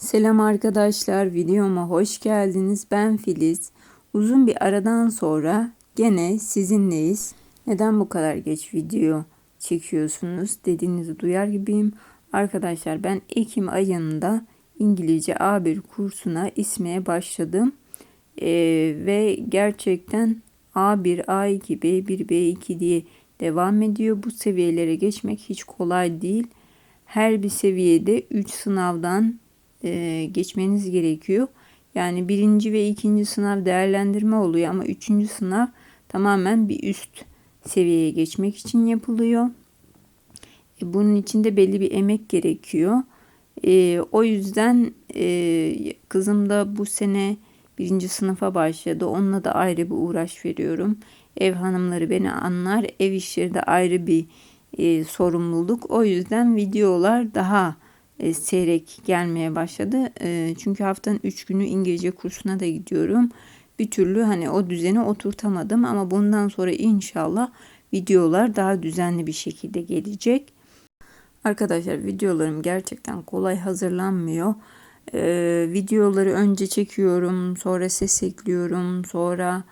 Selam arkadaşlar, videoma hoş geldiniz. Ben Filiz. Uzun bir aradan sonra gene sizinleyiz. Neden bu kadar geç video çekiyorsunuz dediğinizi duyar gibiyim. Arkadaşlar ben Ekim ayında İngilizce A1 kursuna ismeye başladım. Ee, ve gerçekten A1, A2, B1, B2 diye devam ediyor. Bu seviyelere geçmek hiç kolay değil. Her bir seviyede 3 sınavdan e, geçmeniz gerekiyor. Yani birinci ve ikinci sınav değerlendirme oluyor ama üçüncü sınav tamamen bir üst seviyeye geçmek için yapılıyor. E, bunun için de belli bir emek gerekiyor. E, o yüzden kızım da bu sene birinci sınıfa başladı. Onunla da ayrı bir uğraş veriyorum. Ev hanımları beni anlar. Ev işleri de ayrı bir e, sorumluluk. O yüzden videolar daha e, seyrek gelmeye başladı. E, çünkü haftanın 3 günü İngilizce kursuna da gidiyorum. Bir türlü hani o düzeni oturtamadım ama bundan sonra inşallah videolar daha düzenli bir şekilde gelecek. Arkadaşlar videolarım gerçekten kolay hazırlanmıyor. Ee, videoları önce çekiyorum, sonra ses ekliyorum, sonra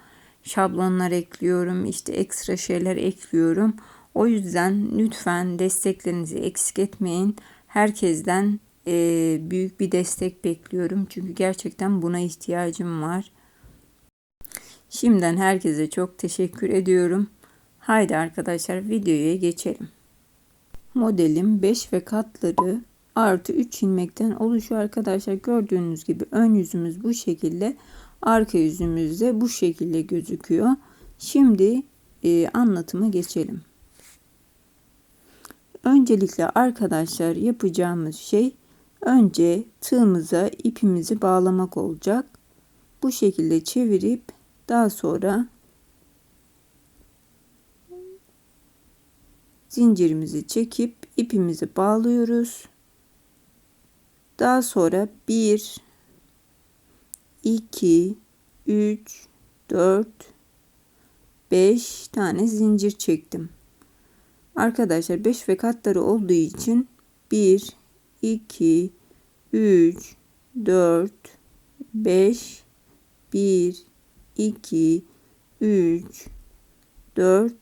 şablonlar ekliyorum, işte ekstra şeyler ekliyorum. O yüzden lütfen desteklerinizi eksik etmeyin. Herkesten e, büyük bir destek bekliyorum. Çünkü gerçekten buna ihtiyacım var. Şimdiden herkese çok teşekkür ediyorum. Haydi arkadaşlar videoya geçelim. Modelim 5 ve katları artı 3 ilmekten oluşuyor arkadaşlar. Gördüğünüz gibi ön yüzümüz bu şekilde. Arka yüzümüz de bu şekilde gözüküyor. Şimdi e, anlatıma geçelim. Öncelikle arkadaşlar yapacağımız şey önce tığımıza ipimizi bağlamak olacak. Bu şekilde çevirip daha sonra zincirimizi çekip ipimizi bağlıyoruz. Daha sonra 1 2 3 4 5 tane zincir çektim. Arkadaşlar 5 ve katları olduğu için 1, 2, 3, 4, 5, 1, 2, 3, 4,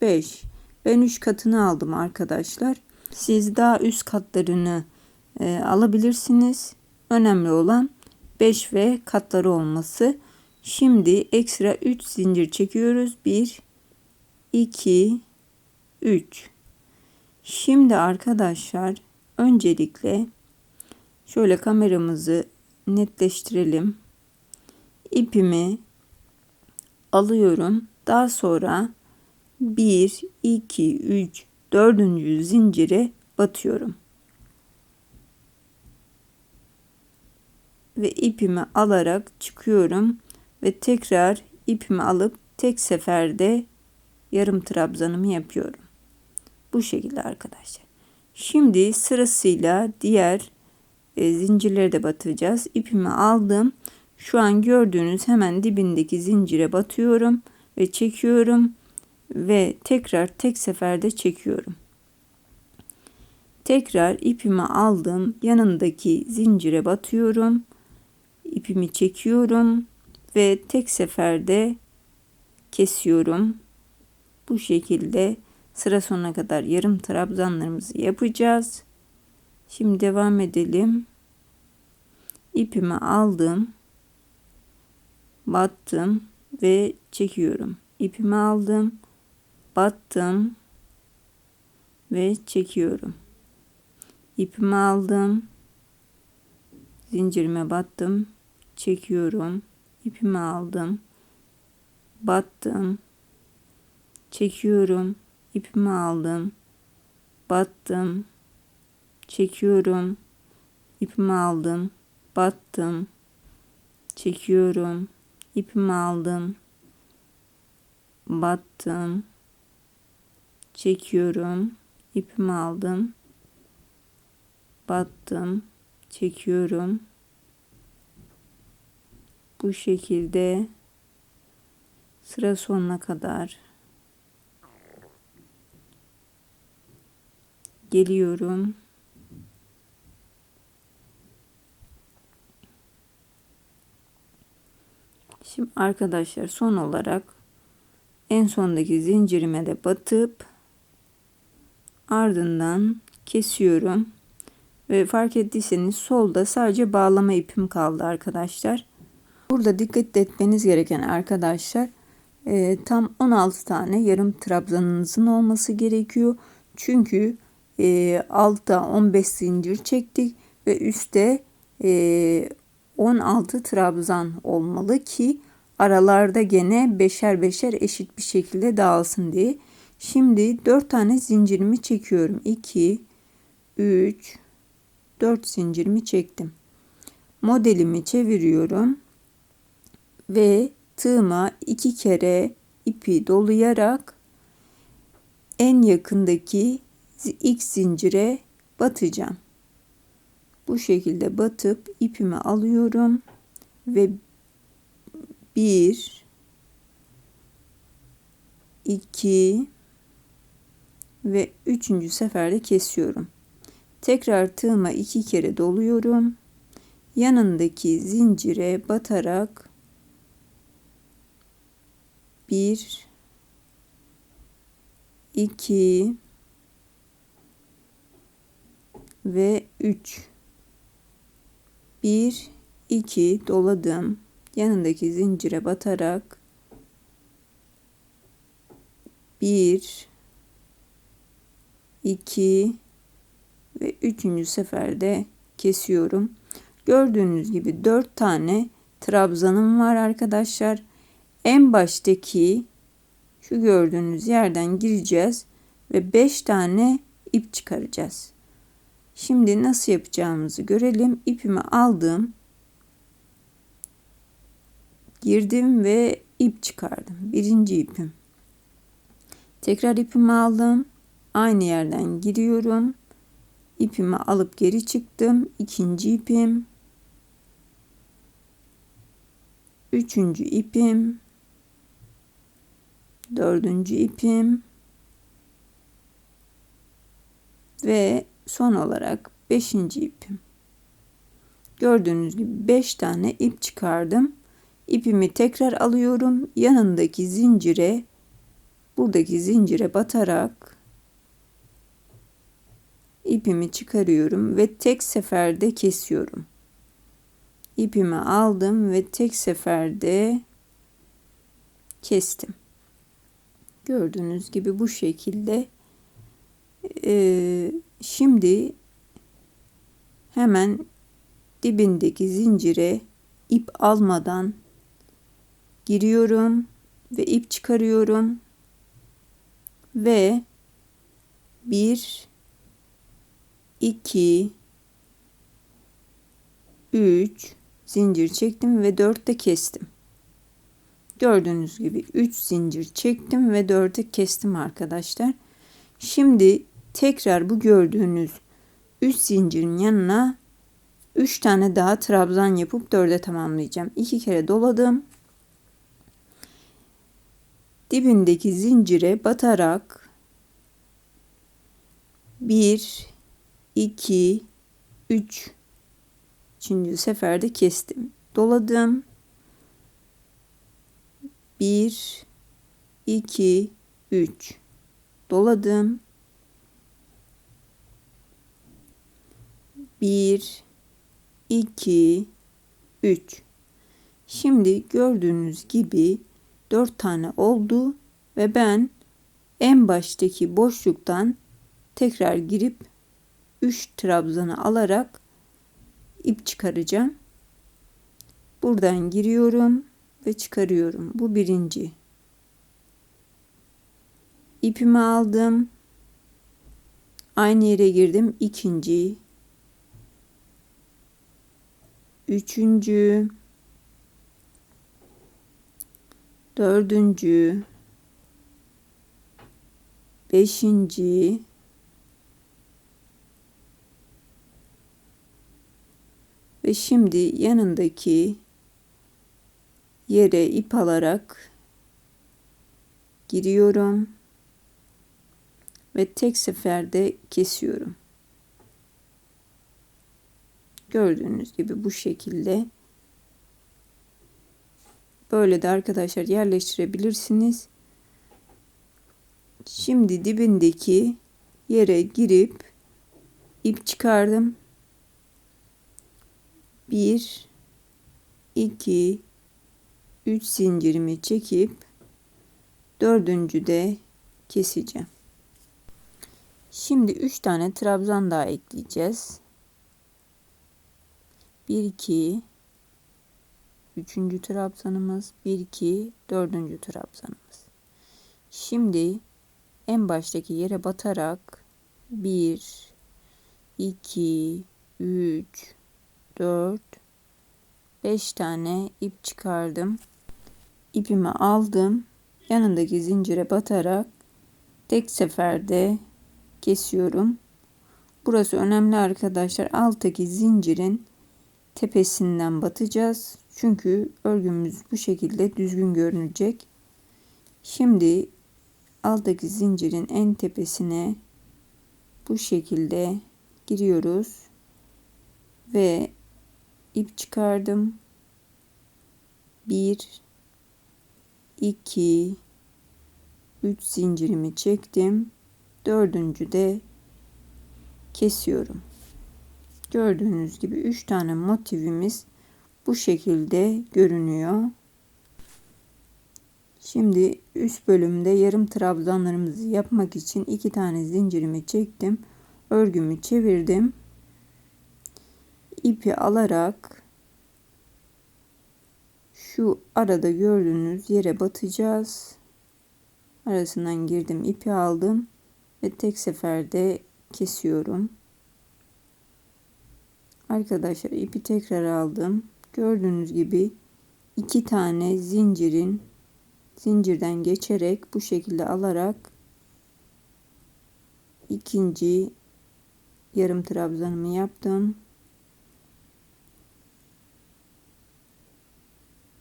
5. Ben 3 katını aldım arkadaşlar. Siz daha üst katlarını e, alabilirsiniz. Önemli olan 5 ve katları olması. Şimdi ekstra 3 zincir çekiyoruz. 1, 2, 3. Şimdi arkadaşlar öncelikle şöyle kameramızı netleştirelim. İpimi alıyorum. Daha sonra 1, 2, 3, 4. zincire batıyorum. Ve ipimi alarak çıkıyorum ve tekrar ipimi alıp tek seferde yarım trabzanımı yapıyorum. Bu şekilde arkadaşlar. Şimdi sırasıyla diğer e, zincirleri de batıracağız. İpimi aldım. Şu an gördüğünüz hemen dibindeki zincire batıyorum ve çekiyorum ve tekrar tek seferde çekiyorum. Tekrar ipimi aldım. Yanındaki zincire batıyorum. İpimi çekiyorum ve tek seferde kesiyorum. Bu şekilde Sıra sonuna kadar yarım trabzanlarımızı yapacağız. Şimdi devam edelim. İpimi aldım. Battım ve çekiyorum. İpimi aldım. Battım ve çekiyorum. İpimi aldım. Zincirime battım. Çekiyorum. İpimi aldım. Battım. Çekiyorum ipimi aldım. Battım. Çekiyorum. ipimi aldım. Battım. Çekiyorum. ipimi aldım. Battım. Çekiyorum. ipimi aldım. Battım. Çekiyorum. Bu şekilde sıra sonuna kadar geliyorum. Şimdi arkadaşlar son olarak en sondaki zincirime de batıp ardından kesiyorum. Ve fark ettiyseniz solda sadece bağlama ipim kaldı arkadaşlar. Burada dikkat etmeniz gereken arkadaşlar e, tam 16 tane yarım trabzanınızın olması gerekiyor. Çünkü e, altta 15 zincir çektik ve üstte e, 16 trabzan olmalı ki aralarda gene beşer beşer eşit bir şekilde dağılsın diye. Şimdi 4 tane zincirimi çekiyorum. 2 3 4 zincirimi çektim. Modelimi çeviriyorum ve tığıma iki kere ipi dolayarak en yakındaki ilk zincire batacağım. Bu şekilde batıp ipimi alıyorum ve bir, iki ve üçüncü seferde kesiyorum. Tekrar tığıma iki kere doluyorum. Yanındaki zincire batarak bir, iki ve üç. Bir, iki doladım. Yanındaki zincire batarak bir, iki ve üçüncü seferde kesiyorum. Gördüğünüz gibi dört tane trabzanım var arkadaşlar. En baştaki şu gördüğünüz yerden gireceğiz ve beş tane ip çıkaracağız. Şimdi nasıl yapacağımızı görelim. İpimi aldım. Girdim ve ip çıkardım. Birinci ipim. Tekrar ipimi aldım. Aynı yerden giriyorum. İpimi alıp geri çıktım. İkinci ipim. Üçüncü ipim. Dördüncü ipim. Ve son olarak beşinci ipim. Gördüğünüz gibi beş tane ip çıkardım. İpimi tekrar alıyorum. Yanındaki zincire buradaki zincire batarak ipimi çıkarıyorum ve tek seferde kesiyorum. İpimi aldım ve tek seferde kestim. Gördüğünüz gibi bu şekilde. Ee, şimdi hemen dibindeki zincire ip almadan giriyorum ve ip çıkarıyorum ve bir 2 3 zincir çektim ve 4'te kestim. Gördüğünüz gibi 3 zincir çektim ve 4'te kestim arkadaşlar. Şimdi tekrar bu gördüğünüz 3 zincirin yanına 3 tane daha trabzan yapıp 4'e tamamlayacağım. 2 kere doladım. Dibindeki zincire batarak 1 2 3 Üçüncü seferde kestim. Doladım. 1 2 3 Doladım. 1 2 3 Şimdi gördüğünüz gibi 4 tane oldu ve ben en baştaki boşluktan tekrar girip 3 trabzanı alarak ip çıkaracağım. Buradan giriyorum ve çıkarıyorum. Bu birinci. İpimi aldım. Aynı yere girdim. İkinci. Üçüncü. Dördüncü. Beşinci. Ve şimdi yanındaki yere ip alarak giriyorum ve tek seferde kesiyorum. Gördüğünüz gibi bu şekilde Böyle de arkadaşlar yerleştirebilirsiniz. Şimdi dibindeki yere girip ip çıkardım. 1 2 3 zincirimi çekip dördüncü de keseceğim. Şimdi 3 tane trabzan daha ekleyeceğiz. 1 2 Üçüncü trabzanımız 1 2 dördüncü trabzanımız. Şimdi en baştaki yere batarak 1 2 3 4 5 tane ip çıkardım. İpimi aldım. Yanındaki zincire batarak tek seferde kesiyorum. Burası önemli arkadaşlar. Alttaki zincirin tepesinden batacağız. Çünkü örgümüz bu şekilde düzgün görünecek. Şimdi alttaki zincirin en tepesine bu şekilde giriyoruz ve ip çıkardım. 1 2 3 zincirimi çektim. Dördüncü de kesiyorum. Gördüğünüz gibi 3 tane motivimiz bu şekilde görünüyor. Şimdi üst bölümde yarım trabzanlarımızı yapmak için iki tane zincirimi çektim. Örgümü çevirdim. İpi alarak şu arada gördüğünüz yere batacağız. Arasından girdim, ipi aldım ve tek seferde kesiyorum. Arkadaşlar ipi tekrar aldım. Gördüğünüz gibi iki tane zincirin zincirden geçerek bu şekilde alarak ikinci yarım trabzanımı yaptım.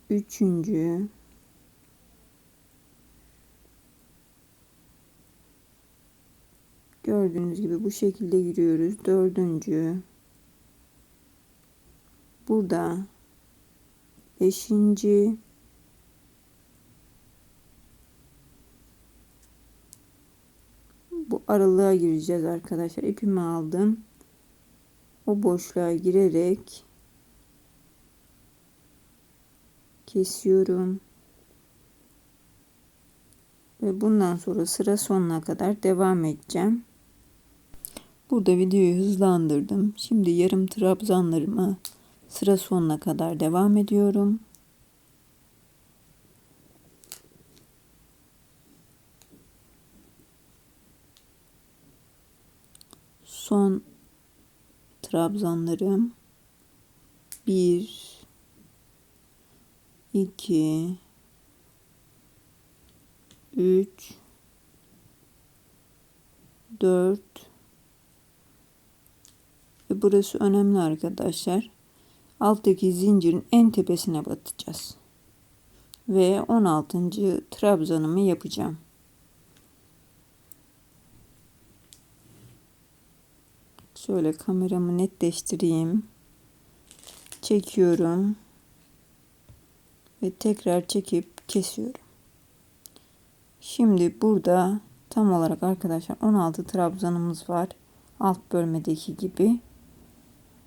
Üçüncü Gördüğünüz gibi bu şekilde giriyoruz. Dördüncü burada beşinci. Bu aralığa gireceğiz arkadaşlar. İpimi aldım. O boşluğa girerek kesiyorum. Ve bundan sonra sıra sonuna kadar devam edeceğim. Burada videoyu hızlandırdım. Şimdi yarım trabzanlarımı sıra sonuna kadar devam ediyorum. Son trabzanlarım. 1 2 3 4 ve burası önemli arkadaşlar alttaki zincirin en tepesine batacağız. Ve 16. trabzanımı yapacağım. Şöyle kameramı netleştireyim. Çekiyorum. Ve tekrar çekip kesiyorum. Şimdi burada tam olarak arkadaşlar 16 trabzanımız var. Alt bölmedeki gibi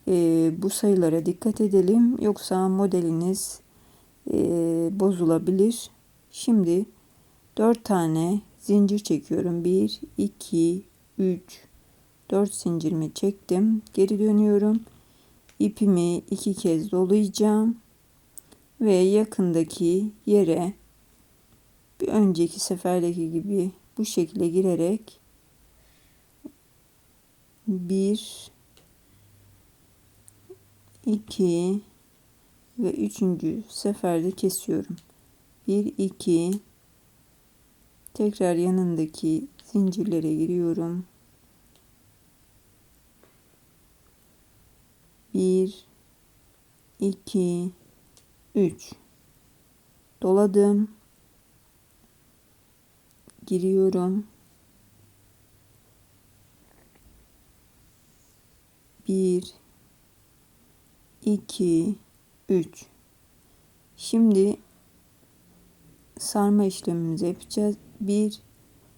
e, bu sayılara dikkat edelim. Yoksa modeliniz e, bozulabilir. Şimdi 4 tane zincir çekiyorum. 1, 2, 3, 4 zincirimi çektim. Geri dönüyorum. İpimi iki kez dolayacağım. Ve yakındaki yere bir önceki seferdeki gibi bu şekilde girerek bir 2 ve 3. seferde kesiyorum. 1 2 tekrar yanındaki zincirlere giriyorum. 1 2 3 doladım. Giriyorum. 1 2, 3. Şimdi sarma işlemimizi yapacağız. Bir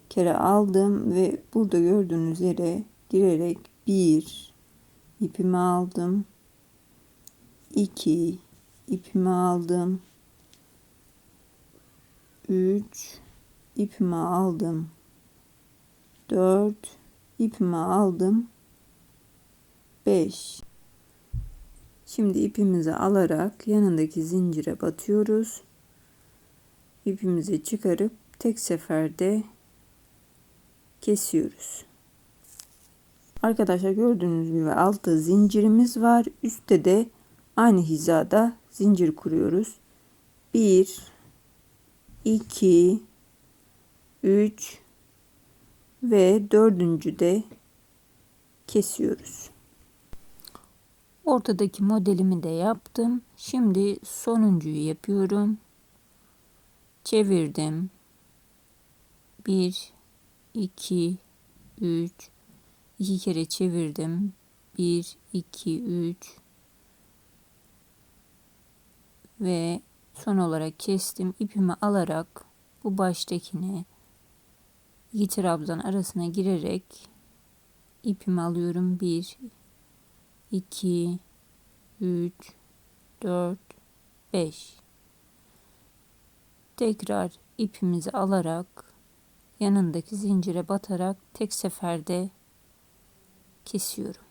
kere aldım ve burada gördüğünüz yere girerek bir ipimi aldım. 2 ipimi aldım. 3 ipimi aldım. 4 ipimi aldım. 5 Şimdi ipimizi alarak yanındaki zincire batıyoruz. İpimizi çıkarıp tek seferde kesiyoruz. Arkadaşlar gördüğünüz gibi altta zincirimiz var. Üstte de aynı hizada zincir kuruyoruz. 1 2 3 ve dördüncü de kesiyoruz. Ortadaki modelimi de yaptım. Şimdi sonuncuyu yapıyorum. Çevirdim. 1 2 3 2 kere çevirdim. 1 2 3 ve son olarak kestim. İpimi alarak bu baştakine iki trabzan arasına girerek ipimi alıyorum. 1 2 3 4 5 Tekrar ipimizi alarak yanındaki zincire batarak tek seferde kesiyorum.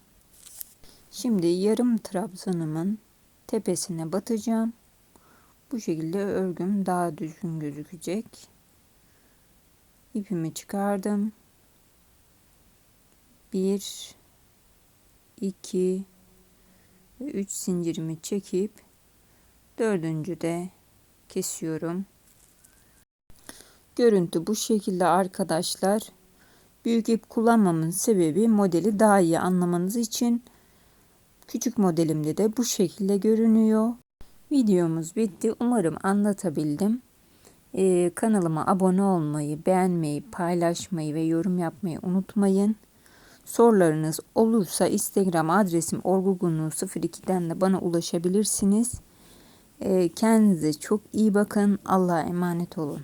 Şimdi yarım trabzanımın tepesine batacağım. Bu şekilde örgüm daha düzgün gözükecek. İpimi çıkardım. 1 2 ve 3 zincirimi çekip dördüncü de kesiyorum. Görüntü bu şekilde arkadaşlar. Büyük ip kullanmamın sebebi modeli daha iyi anlamanız için. Küçük modelimde de bu şekilde görünüyor. Videomuz bitti. Umarım anlatabildim. Ee, kanalıma abone olmayı, beğenmeyi, paylaşmayı ve yorum yapmayı unutmayın. Sorularınız olursa Instagram adresim orgugunlu02'den de bana ulaşabilirsiniz. Ee, kendinize çok iyi bakın. Allah'a emanet olun.